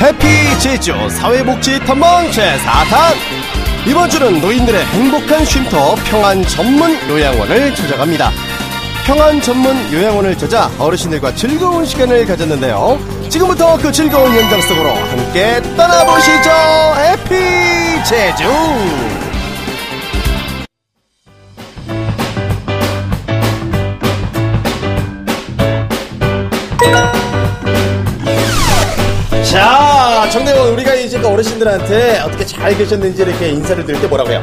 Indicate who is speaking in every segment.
Speaker 1: 해피 제주 사회복지 탐방 제4탄 이번 주는 노인들의 행복한 쉼터 평안 전문 요양원을 찾아갑니다. 평안 전문 요양원을 찾아 어르신들과 즐거운 시간을 가졌는데요. 지금부터 그 즐거운 현장 속으로 함께 떠나보시죠. 해피 제주. 그 어르신들한테 어떻게 잘 계셨는지 이렇게 인사를 드릴 때 뭐라고 해요?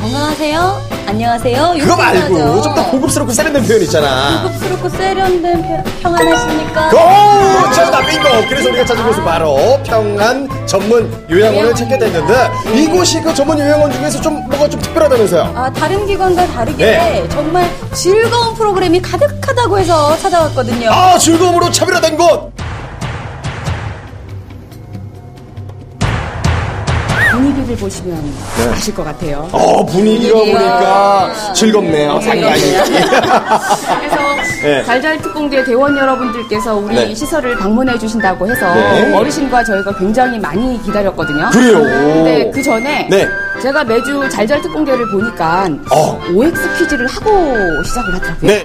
Speaker 2: 건강하세요? 안녕하세요?
Speaker 1: 그거 말고 좀 더 고급스럽고 세련된 표현 있잖아.
Speaker 2: 고급스럽고 세련된 표- 평안하십니까?
Speaker 1: 오! 정답 빙고! 그래서 우리가 찾은 곳은 바로 평안 전문 요양원을 찾게 됐는데 이곳이 그 전문 요양원 중에서 좀 뭐가 좀 특별하다면서요?
Speaker 2: 아, 다른 기관과 다르게
Speaker 1: 네.
Speaker 2: 정말 즐거운 프로그램이 가득하다고 해서 찾아왔거든요.
Speaker 1: 아 즐거움으로 차별화된 곳!
Speaker 3: 분위기를 보시면 아실 것 같아요.
Speaker 1: 어 분위기가 보니까 즐겁네요 상당히
Speaker 3: 그래서
Speaker 1: 네.
Speaker 3: 잘잘 특공대 대원 여러분들께서 우리
Speaker 1: 네.
Speaker 3: 시설을 방문해 주신다고 해서
Speaker 1: 네.
Speaker 3: 어르신과 저희가 굉장히 많이 기다렸거든요.
Speaker 1: 그래요?
Speaker 3: 근데 그 전에
Speaker 1: 네.
Speaker 3: 제가 매주 잘잘 특공대를 보니까
Speaker 1: 어.
Speaker 3: OX 퀴즈를 하고 시작을 하더라고요.
Speaker 1: 네.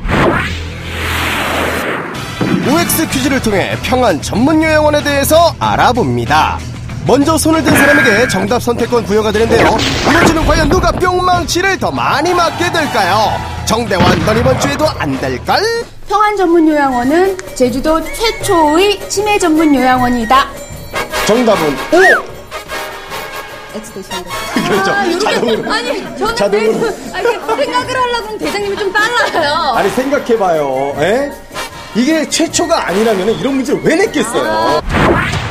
Speaker 1: OX 퀴즈를 통해 평안 전문 요양원에 대해서 알아봅니다. 먼저 손을 든 사람에게 정답 선택권 부여가 되는데요. 이번 주는 과연 누가 뿅망치를 더 많이 맞게 될까요? 정대원, 넌 이번 주에도 안 될걸?
Speaker 3: 평안 전문 요양원은 제주도 최초의 치매 전문 요양원이다.
Speaker 1: 정답은!
Speaker 3: X 되십니다.
Speaker 1: 그렇죠. 자동으로.
Speaker 2: 아니, 저는
Speaker 1: 자동으로.
Speaker 2: 그- 아니, 생각을 하려고 하면 대장님이 좀 빨라요.
Speaker 1: 아니, 생각해봐요. 에? 이게 최초가 아니라면 이런 문제를 왜 냈겠어요?
Speaker 3: 정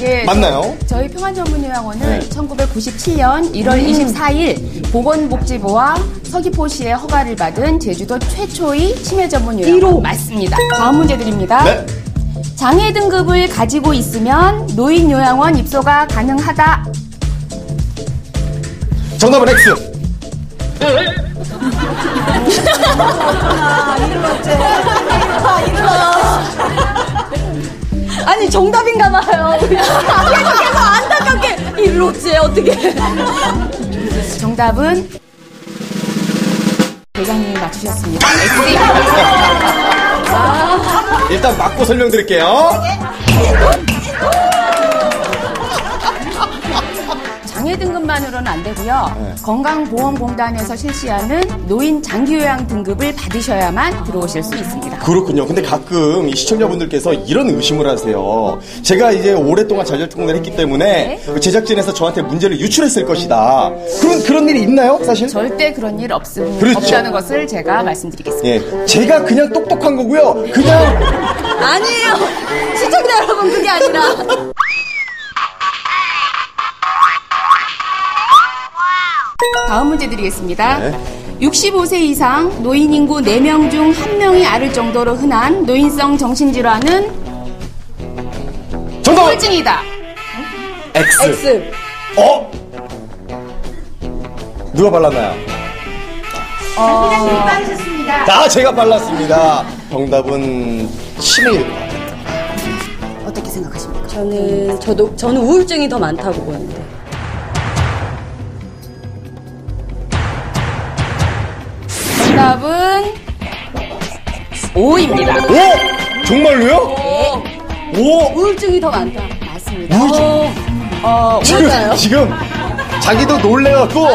Speaker 3: 예,
Speaker 1: 맞나요?
Speaker 3: 저희 평안전문요양원은
Speaker 1: 네.
Speaker 3: 1997년 1월 24일 보건복지부와 서귀포시의 허가를 받은 제주도 최초의 치매 전문 요양원 맞습니다. 다음 문제 드립니다.
Speaker 1: 네.
Speaker 3: 장애 등급을 가지고 있으면 노인 요양원 입소가 가능하다.
Speaker 1: 정답은 X.
Speaker 2: 아 니, 정답인가 봐요. 계속해서 안타깝게. 이로제 어떻게.
Speaker 3: 정답은 대장님이 맞추셨습니다.
Speaker 1: 일단 맞고 설명드릴게요.
Speaker 3: 장애 등급만으로는 안 되고요.
Speaker 1: 네.
Speaker 3: 건강보험공단에서 실시하는 노인 장기요양 등급을 받으셔야만 들어오실 수 있습니다.
Speaker 1: 그렇군요. 근데 가끔 이 시청자분들께서 이런 의심을 하세요. 제가 이제 오랫동안 잘잘특공을 했기 때문에 그 제작진에서 저한테 문제를 유출했을 것이다. 그런, 그런 일이 있나요, 사실?
Speaker 3: 절대 그런 일 없,
Speaker 1: 그렇죠.
Speaker 3: 없다는 것을 제가 말씀드리겠습니다.
Speaker 1: 예. 제가 그냥 똑똑한 거고요. 그냥
Speaker 2: 아니에요. 시청자 여러분, 그게 아니라.
Speaker 3: 다음 문제 드리겠습니다.
Speaker 1: 네.
Speaker 3: 65세 이상 노인 인구 4명 중 1명이 앓을 정도로 흔한 노인성 정신질환은
Speaker 1: 정답은
Speaker 3: 우울증이다.
Speaker 1: X.
Speaker 2: X.
Speaker 1: 어? 누가 발랐나요?
Speaker 3: 회장님이 빠르셨습니다.
Speaker 1: 다 제가 발랐습니다. 정답은 치매일 것 같아요.
Speaker 3: 어떻게 생각하십니까?
Speaker 2: 저는, 저도, 저는 우울증이 더 많다고 보는데.
Speaker 3: 정답은 O입니다.
Speaker 1: 오! 정말로요? 오!
Speaker 2: 우울증이 더 많다.
Speaker 3: 맞습니다.
Speaker 1: 우울증.
Speaker 2: 어,
Speaker 1: 지금,
Speaker 2: 맞아요.
Speaker 1: 지금 자기도 놀래갖고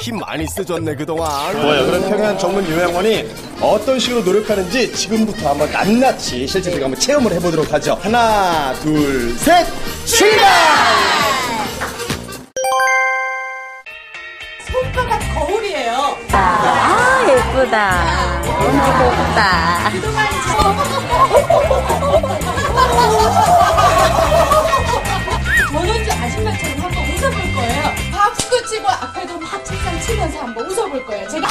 Speaker 1: 힘 많이 쓰졌네, 그동안. 뭐야, 그럼 평양 전문 요양원이 어떤 식으로 노력하는지 지금부터 한번 낱낱이 실제 제가 한번 체험을 해보도록 하죠. 하나, 둘, 셋, 출발!
Speaker 2: 아, 예쁘다. 너무 곱다.
Speaker 4: 전원주 웃어볼 거예요. 제가.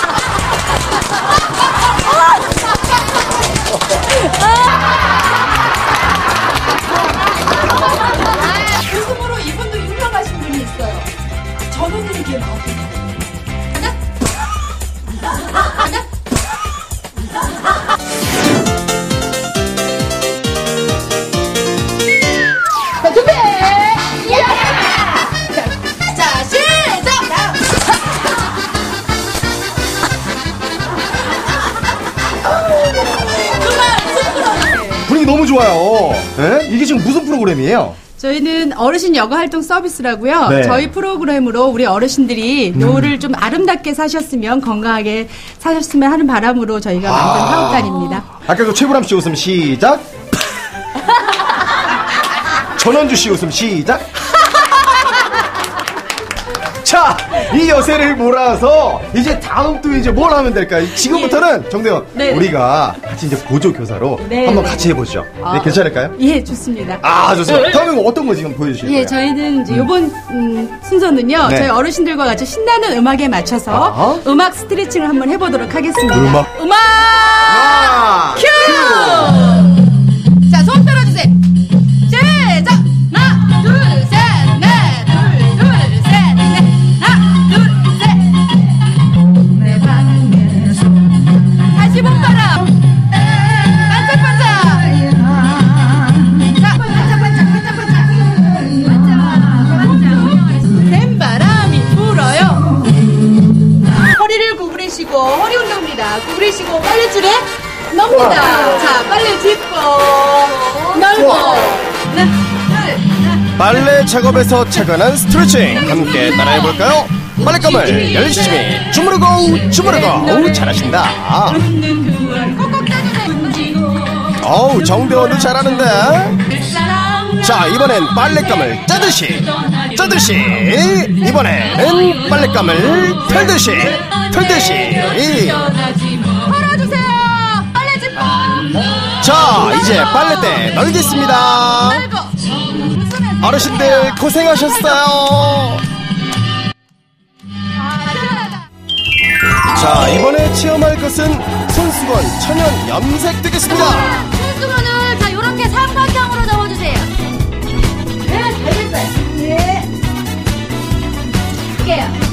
Speaker 1: 너무 좋아요. 예? 이게 지금 무슨 프로그램이에요?
Speaker 4: 저희는 어르신 여가 활동 서비스라고요.
Speaker 1: 네.
Speaker 4: 저희 프로그램으로 우리 어르신들이 노후를 좀 아름답게 사셨으면 건강하게 사셨으면 하는 바람으로 저희가 만든 사업단입니다.
Speaker 1: 아까 그 최불암 씨 웃음 시작. 전원주 씨 웃음 시작. 자, 이 여세를 몰아서 이제 다음 또 이제 뭘 하면 될까요? 지금부터는 정대원
Speaker 4: 네.
Speaker 1: 우리가 같이 이제 보조 교사로
Speaker 4: 네,
Speaker 1: 한번
Speaker 4: 네.
Speaker 1: 같이 해보죠. 네,
Speaker 4: 아.
Speaker 1: 괜찮을까요?
Speaker 4: 예, 좋습니다.
Speaker 1: 아, 좋습니다. 다음에 어떤 거 지금 보여주실
Speaker 4: 예,
Speaker 1: 거예요?
Speaker 4: 저희는 이제 이번 음, 순서는요.
Speaker 1: 네.
Speaker 4: 저희 어르신들과 같이 신나는 음악에 맞춰서
Speaker 1: 아하.
Speaker 4: 음악 스트레칭을 한번 해보도록 하겠습니다.
Speaker 1: 음악.
Speaker 4: 음악
Speaker 1: 아,
Speaker 4: 큐!
Speaker 3: 자, 구부리시고 빨래줄에 넣습니다. 자, 빨래 짚고 넓고. 둘,
Speaker 1: 빨래 작업에서 착안한 스트레칭. 함께 따라해볼까요? 빨랫감을 열심히 주무르고 주무르고. 잘하신다. 어우 정대원도 잘하는데. 자 이번엔 빨랫감을 짜듯이 짜듯이 이번에는 빨랫감을 털듯이. 털듯이 자 이제 빨래대 널겠습니다 어르신들 고생하셨어요 자 이번에 체험할 것은 손수건 천연 염색 되겠습니다
Speaker 2: 손수건을 자 요렇게 삼각형으로 접어주세요. 네, 잘 됐어요. 네. 할게요.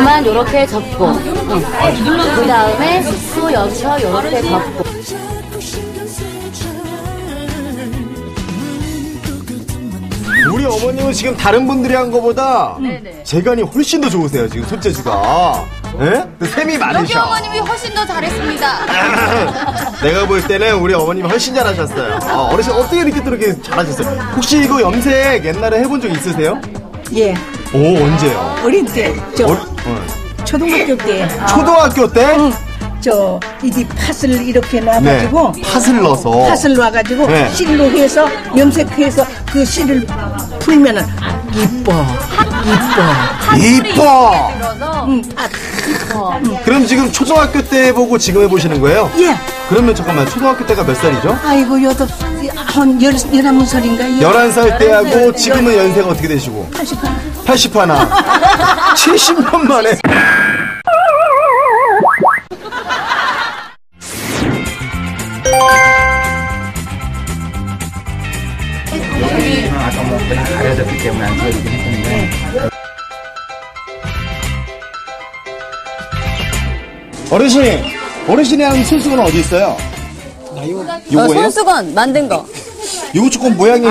Speaker 5: 자, 그만 요렇게 접고, 그 다음에 또 여기서 요렇게 접고.
Speaker 1: 우리 어머님은 지금 다른 분들이 한 거보다 재간이 훨씬 더 좋으세요 지금 손재주가 예? 그 셈이
Speaker 3: 여기
Speaker 1: 많으셔
Speaker 3: 어머님이 훨씬 더 잘했습니다.
Speaker 1: 내가 볼 때는 우리 어머님이 훨씬 잘하셨어요 어, 어르신 어떻게 이렇게 또 이렇게 잘하셨어요 혹시 이거 염색 옛날에 해본 적 있으세요?
Speaker 6: 예,
Speaker 1: 오 언제요?
Speaker 6: 어릴 때, 저,
Speaker 1: 어, 어.
Speaker 6: 초등학교 때,
Speaker 1: 초등학교 때?
Speaker 6: 저, 이게 팥을 이렇게 놔가지고,
Speaker 1: 네, 팥을 넣어서
Speaker 6: 팥을 놔가지고,
Speaker 1: 네.
Speaker 6: 실로 해서, 염색해서 그 실을 풀면은, 이뻐, 이뻐.
Speaker 1: 이뻐
Speaker 3: 들어서
Speaker 6: 응, 팥.
Speaker 1: 그럼 지금 초등학교 때 해보고 지금 해보시는 거예요?
Speaker 6: 예.
Speaker 1: 그러면 잠깐만 초등학교 때가 몇 살이죠?
Speaker 6: 아이고, 여덟, 한 열, 열한 살인가?
Speaker 1: 11살 때 하고 지금은 연세가 어떻게 되시고? 80 하나. 70년 만에. 어르신, 어르신이 한 손수건 어디 있어요? 요거예요?
Speaker 5: 손수건 만든 거.
Speaker 1: 요거 조금 모양이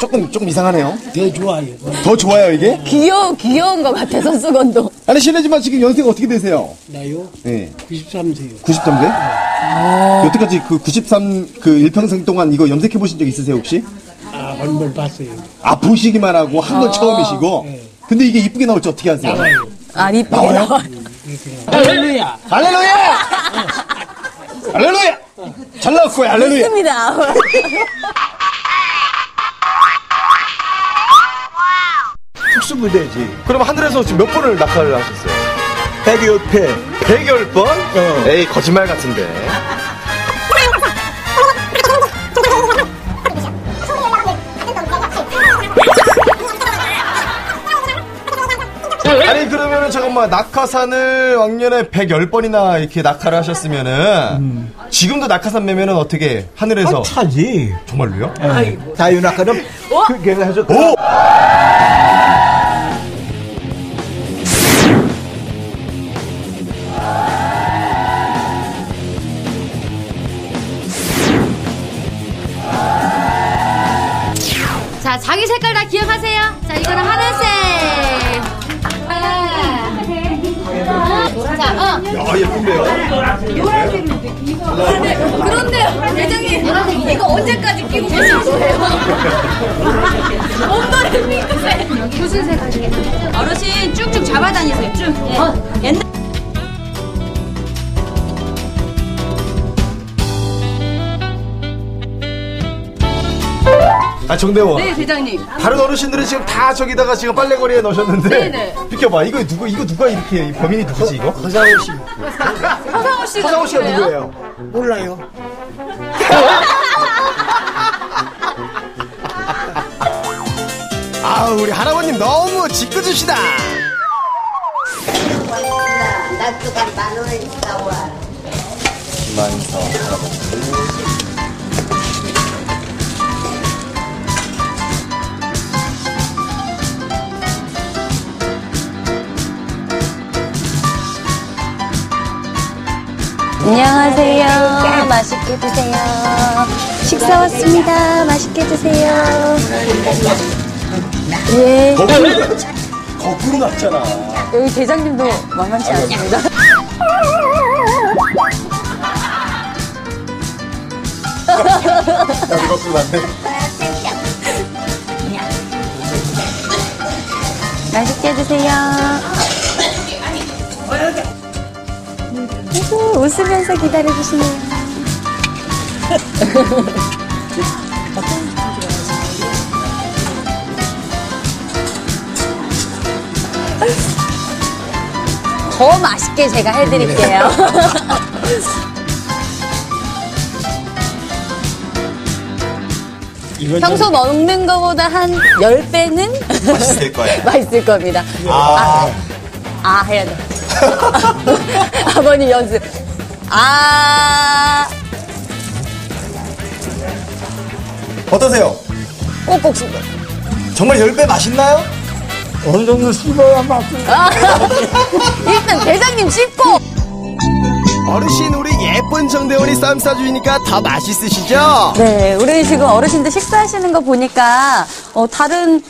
Speaker 1: 조금 조금 이상하네요.
Speaker 7: 더 좋아요.
Speaker 1: 더 좋아요 이게?
Speaker 5: 귀여워, 귀여운 거 같아, 손수건도.
Speaker 1: 아니 실례지만 지금 연세가 어떻게 되세요?
Speaker 7: 나요?
Speaker 1: 네,
Speaker 7: 93세요.
Speaker 1: 93세? 여태까지 그 93 그 일평생 동안 이거 염색해 보신 적 있으세요 혹시?
Speaker 7: 아, 얼굴 봤어요.
Speaker 1: 아 보시기만 하고 한 건 처음이시고. 근데 이게 이쁘게 나올지 어떻게 아세요?
Speaker 5: 아, 이쁘게 나와.
Speaker 7: 할렐루야!
Speaker 1: 할렐루야! 할렐루야! 잘 나왔고요 할렐루야.
Speaker 5: 있습니다.
Speaker 1: 특수부대지. 그럼 하늘에서 지금 몇 번을 낙하를 하셨어요? 100여 100여 번? 에이 거짓말 같은데. 아니 그러면은 잠깐만 낙하산을 왕년에 110번이나 이렇게 낙하를 하셨으면은 지금도 낙하산 매면은 어떻게 하늘에서
Speaker 7: 아, 차지.
Speaker 1: 정말로요?
Speaker 6: 자유낙하는 그게 해서
Speaker 1: 오!
Speaker 5: 자, 어.
Speaker 1: 야 예쁜데요?
Speaker 5: 그런데요, 대장님. 이거 언제까지 끼고 계실 거예요? 엄마는 핑크색. 무슨 색 하시겠어요?
Speaker 4: 어르신 쭉쭉 잡아다니세요. 쭉. 어, 옛날
Speaker 1: 아 정대원
Speaker 3: 네, 대장님.
Speaker 1: 다른 어르신들은 지금 다 저기다가 지금 빨래거리에 넣으셨는데
Speaker 3: 네네.
Speaker 1: 비켜봐 이거 누구 이거 누가 이렇게 이 범인이 누구지 이거?
Speaker 7: 허상호 씨.
Speaker 3: 허상호 씨가
Speaker 1: 서상호 씨가
Speaker 3: 누구예요?
Speaker 1: 누구예요?
Speaker 7: 몰라요.
Speaker 1: 아 우리 할아버님 너무 짓궂으시다
Speaker 2: 안녕하세요. 맛있게 드세요. 식사 왔습니다. 맛있게 드세요. 예.
Speaker 1: 거꾸로 났- 거꾸로 났잖아
Speaker 2: 여기 대장님도 만만치 않습니다.
Speaker 1: 여기 거꾸로 났네
Speaker 2: 맛있게 드세요. 아이고, 웃으면서 기다려주시네요. 더 맛있게 제가 해드릴게요. 평소 먹는 거보다 한 10배는
Speaker 1: 맛있을 거예요
Speaker 2: 맛있을 겁니다.
Speaker 1: 아,
Speaker 2: 아, 해야 돼. 아버님 연습. 아,
Speaker 1: 어떠세요?
Speaker 2: 꼭꼭 씹어.
Speaker 1: 정말 10배 맛있나요?
Speaker 7: 어느 정도 씹어야 맛있어.
Speaker 2: 아, 일단 대장님 씹고.
Speaker 1: 어르신 우리 예쁜 정대원이 쌈 싸주니까 더 맛있으시죠?
Speaker 2: 네, 우리 지금 어르신들 식사하시는 거 보니까 어, 다른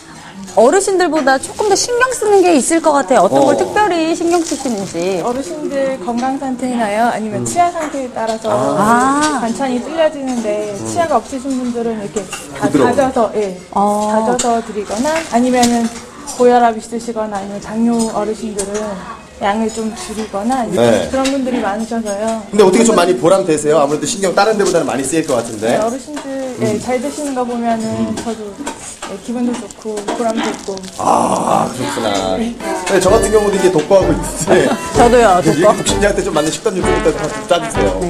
Speaker 2: 어르신들보다 조금 더 신경 쓰는 게 있을 것 같아요. 어떤 걸 특별히 신경 쓰시는지.
Speaker 8: 어르신들 건강 상태나요? 아니면 치아 상태에 따라서
Speaker 2: 아.
Speaker 8: 반찬이 틀려지는데 치아가 없으신 분들은 이렇게 다
Speaker 1: 부드러워.
Speaker 8: 다져서 예,
Speaker 2: 어.
Speaker 8: 다져서 드리거나 아니면은 고혈압 있으시거나 아니면 당뇨 어르신들은 양을 좀 줄이거나
Speaker 1: 네.
Speaker 8: 그런 분들이 많으셔서요.
Speaker 1: 근데 어떻게 좀 많이 보람 되세요? 아무래도 신경 다른 데보다는 많이 쓰일 것
Speaker 8: 네,
Speaker 1: 같은데
Speaker 8: 어르신들 예, 잘 드시는 거 보면은 저도 예, 기분도 좋고 보람도 있고
Speaker 1: 아 그렇구나 네, 저 같은 경우도 이제 독거하고 있는데
Speaker 2: 저도요,
Speaker 1: 이
Speaker 2: 독거.
Speaker 1: 독신이한테 좀 맞는 식단 좀 일단 좀 짜주세요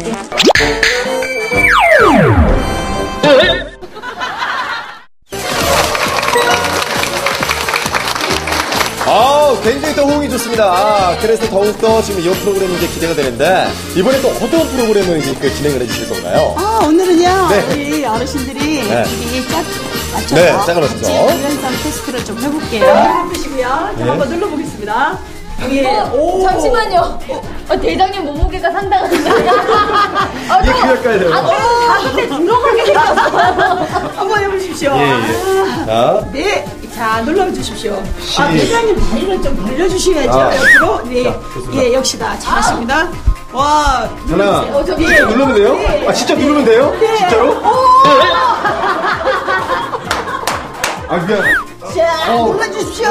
Speaker 1: 아, 굉장히 또 호응이 좋습니다. 아, 그래서 더욱더 지금 이 프로그램이 이제 기대가 되는데, 이번에 또 어떤 프로그램을 이제 그 진행을 해주실 건가요?
Speaker 6: 아, 오늘은요,
Speaker 1: 네.
Speaker 6: 우리 어르신들이
Speaker 1: 네.
Speaker 6: 미리 짝 맞춰서
Speaker 1: 네, 맞춰서.
Speaker 6: 유연성 테스트를 좀 해볼게요. 보시고요.
Speaker 1: 네.
Speaker 6: 자, 한번 눌러보겠습니다. 예. 오.
Speaker 5: 잠시만요. 어, 대장님 몸무게가 상당한데.
Speaker 1: 이게 그럴까요, 돼요?
Speaker 6: 가운데 들어가게 생겼어요. 한번 해보십시오.
Speaker 1: 예, 예. 자,
Speaker 6: 네. 자, 눌러주십시오.
Speaker 1: 시-
Speaker 6: 아, 대장님 다리를 좀 벌려주셔야죠.
Speaker 1: 아.
Speaker 6: 옆으로. 네.
Speaker 1: 자.
Speaker 6: 예, 역시 다. 잘하십니다. 와,
Speaker 1: 하나,
Speaker 6: 어, 저,
Speaker 1: 진짜 누르면 돼요?
Speaker 6: 네.
Speaker 1: 아, 진짜 누르면 돼요? 진짜로? 아, 그냥.
Speaker 6: 자, 눌러주십시오.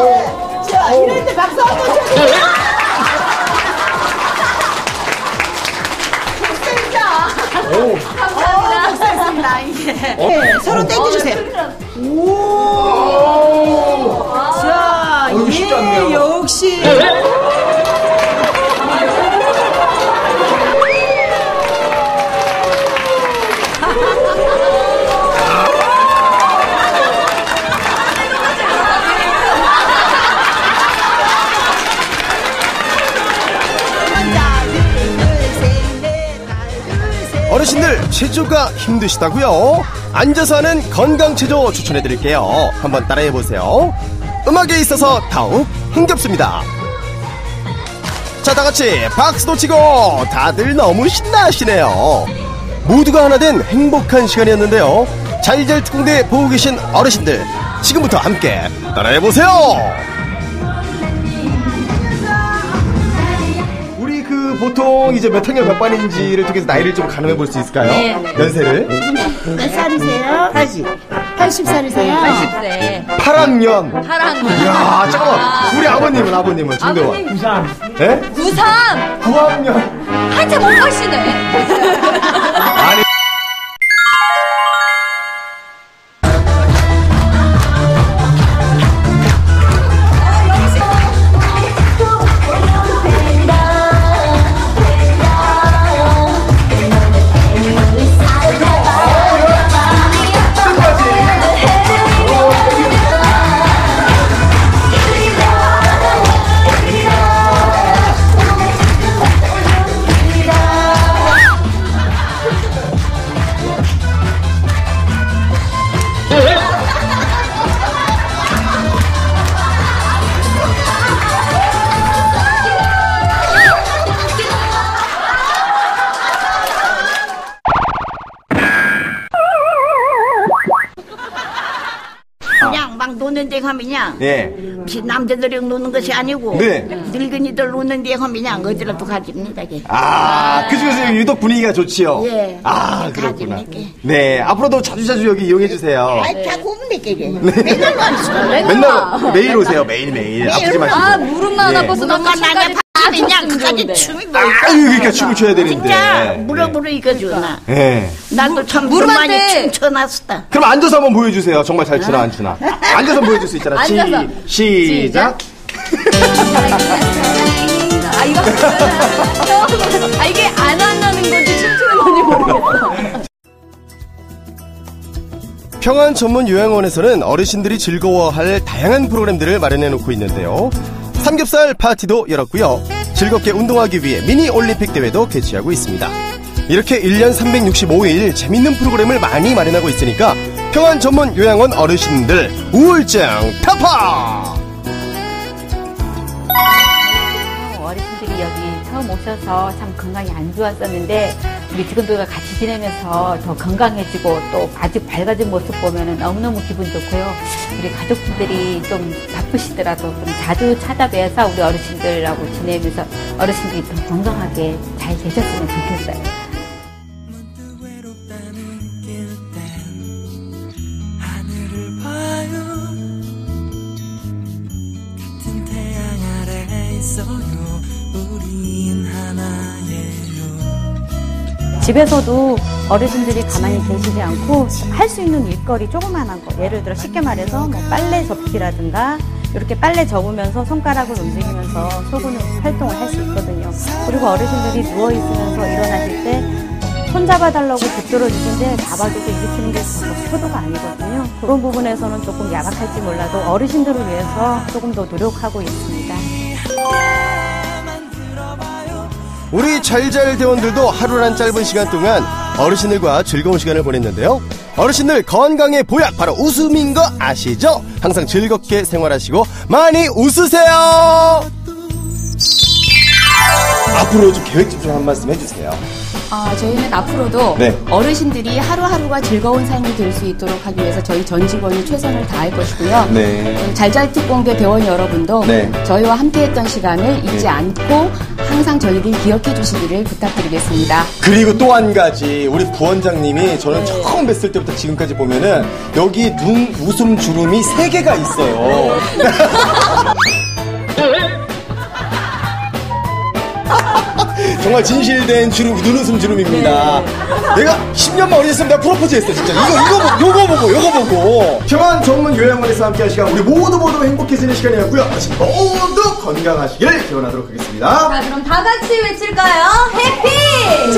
Speaker 6: 예. 자, 이럴 때 박수 한번 쳐주세요. 감사합니다. 감사합니다. 예. 예, 서로 땡겨주세요. 오. 자, 예,
Speaker 1: 않네요.
Speaker 6: 역시.
Speaker 1: 어르신들 체조가 힘드시다고요? 앉아서 하는 건강 체조 추천해 드릴게요. 한번 따라해 보세요. 음악에 있어서 더욱 흥겹습니다. 자, 다 같이 박수도 치고 다들 너무 신나하시네요. 모두가 하나 된 행복한 시간이었는데요. 잘잘 특공대 보고 계신 어르신들, 지금부터 함께 따라해 보세요! 그 보통 이제 몇 학년 몇 반인지를 통해서 나이를 좀 가늠해 볼 수 있을까요?
Speaker 5: 네.
Speaker 1: 연세를?
Speaker 5: 몇 살이세요? 80. 80살이세요?
Speaker 2: 80세.
Speaker 1: 8학년.
Speaker 2: 파란 거.
Speaker 1: 이야, 잠깐만. 우리 아버님은, 아버님은, 정대원.
Speaker 2: 아버님.
Speaker 1: 예?
Speaker 2: 93!
Speaker 1: 9학년.
Speaker 2: 한참 못 가시네.
Speaker 9: 그냥
Speaker 1: 예.
Speaker 9: 지- 남자들이 노는 것이 아니고
Speaker 1: 네.
Speaker 9: 늙은이들 노는 데 가면 그냥 어디라도 가집니다. 이게.
Speaker 1: 아, 그 중에서 유독 분위기가 좋지요?
Speaker 9: 예.
Speaker 1: 아,
Speaker 9: 네,
Speaker 1: 그렇구나.
Speaker 9: 가지고
Speaker 1: 네, 앞으로도 자주자주 여기 이용해 주세요.
Speaker 9: 아이 자꾸 오면 되게 이게. 맨날 와있어.
Speaker 1: 맨날, 매일 오세요, 매일 매일. 아프지 마시고.
Speaker 2: 아, 무릎만
Speaker 1: 예.
Speaker 2: 아파서 너무
Speaker 9: 나냐 밤에 그냥 그까지. 춤이 뭐
Speaker 1: 아유, 그러니까 춤을 춰야 되는데.
Speaker 9: 진짜 무릎으로 이거 주나.
Speaker 1: 예.
Speaker 9: 나도 참
Speaker 2: 무릎한테.
Speaker 9: 춤춰놨었다.
Speaker 1: 그럼 앉아서 한번 보여주세요. 정말 잘 추나, 안 추나. 앉아서 보여줄 수 있잖아.
Speaker 2: 앉아서.
Speaker 1: 시, 시작.
Speaker 2: 아, 이거. 아, 이게 안 한다는 건지 춤추는 건지 모르겠어.
Speaker 1: 평안 전문 요양원에서는 어르신들이 즐거워할 다양한 프로그램들을 마련해 놓고 있는데요. 삼겹살 파티도 열었고요. 즐겁게 운동하기 위해 미니 올림픽 대회도 개최하고 있습니다. 이렇게 1년 365일 재밌는 프로그램을 많이 마련하고 있으니까 평안 전문 요양원 어르신들 우울증 타파!
Speaker 5: 어르신들이 여기 처음 오셔서 참 건강이 안 좋았었는데 우리 직원들과 같이 지내면서 더 건강해지고 또 아주 밝아진 모습 보면 너무너무 기분 좋고요. 우리 가족분들이 좀 바쁘시더라도 좀 자주 찾아뵈서 우리 어르신들하고 지내면서 어르신들이 더 건강하게 잘 되셨으면
Speaker 10: 좋겠어요.
Speaker 5: 집에서도 어르신들이 가만히 계시지 않고 할 수 있는 일거리 조그만한 거 예를 들어 쉽게 말해서 뭐 빨래 접기라든가 이렇게 빨래 접으면서 손가락을 움직이면서 소근육 활동을 할 수 있거든요. 그리고 어르신들이 누워 있으면서 일어나실 때 손 잡아달라고 붙들어 주신데 잡아줘도 일으키는 게 효도가 아니거든요. 그런 부분에서는 조금 야박할지 몰라도 어르신들을 위해서 조금 더 노력하고 있습니다.
Speaker 1: 우리 잘잘 대원들도 하루란 짧은 시간 동안 어르신들과 즐거운 시간을 보냈는데요. 어르신들 건강의 보약 바로 웃음인 거 아시죠? 항상 즐겁게 생활하시고 많이 웃으세요. 앞으로 좀 계획 좀한 말씀 해주세요.
Speaker 3: 아, 저희는 앞으로도
Speaker 1: 네.
Speaker 3: 어르신들이 하루하루가 즐거운 삶이 될 수 있도록 하기 위해서 저희 전 직원이 최선을 다할 것이고요.
Speaker 1: 네.
Speaker 3: 잘잘특공대 대원 여러분도
Speaker 1: 네.
Speaker 3: 저희와 함께했던 시간을 잊지
Speaker 1: 네.
Speaker 3: 않고 항상 저희들 기억해 주시기를 부탁드리겠습니다.
Speaker 1: 그리고 또 한 가지 우리 부원장님이 저는 처음 뵀을 때부터 지금까지 보면은 여기 눈 웃음 주름이 세 개가 있어요. 정말 진실된 주름, 눈웃음 주름입니다. 내가 10년만 어렸으면 내가 프로포즈 했어, 진짜. 이거, 이거, 보- 요거 보고, 요거 보고. 평안 전문 요양원에서 함께한 시간, 우리 모두 모두 행복해지는 시간이었고요. 다시 모두 건강하시길 기원하도록 하겠습니다.
Speaker 2: 자, 그럼 다 같이 외칠까요? 해피!